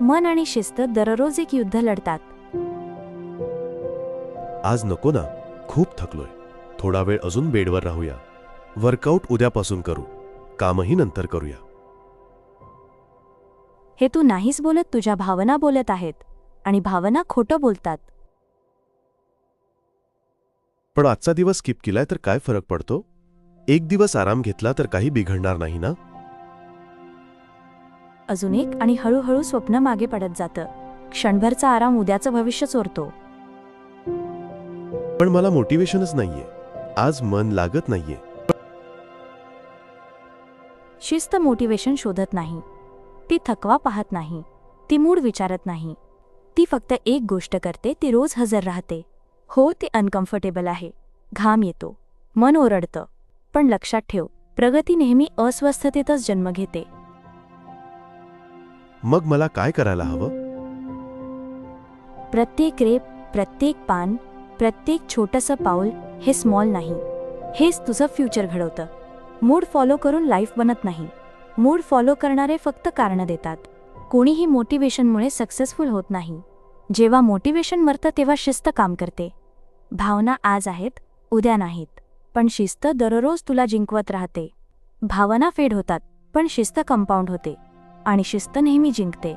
मन आणि शिस्त दररोज एक युद्ध लढतात. आज नको ना खूप थकलोय. थोडा वेळ अजून बेडवर राहूया. वर्कआउट उद्यापासून करू. कामही नंतर करूया. हे तू नाहीच बोलत तुझ्या भावना बोलत आहेत आणि भावना खोटं बोलतात. पण आजचा दिवस स्किप केलाय तर काय फरक पडतो? एक दिवस आराम घेतला तर काही बिघडणार नाही ना? अजून एक आणि हळूहळू स्वप्न मागे पडत जातं. क्षणभरचा आराम उद्याचं भविष्य चोरतो. पण मला मोटिवेशनच नाहीये. आज मन लागत नाहीये. शिस्त मोटिवेशन शोधत नाही. ती थकवा पाहत नाही. ती मूड विचारत नाही. ती फक्त एक गोष्ट करते ती रोज हजर राहते. हो ते अनकम्फर्टेबल आहे. घाम येतो. मन ओरडतं. पण लक्षात ठेव प्रगती नेहमी अस्वस्थतेतच जन्म घेते. मग मला काय करायला हवं? प्रत्येक रेप प्रत्येक पान प्रत्येक छोटंसं पाऊल हे स्मॉल नाही. हेच तुझं फ्युचर घडवतं. मूड फॉलो करून लाईफ बनत नाही. मूड फॉलो करणारे फक्त कारणं देतात. कोणीही मोटिवेशनमुळे सक्सेसफुल होत नाही. जेव्हा मोटिवेशन मरतं तेव्हा शिस्त काम करते. भावना आज आहेत उद्या नाहीत. पण शिस्त दररोज तुला जिंकवत राहते. भावना फेड होतात पण शिस्त कंपाऊंड होते. आणि शिस्त नेहमी जिंकते.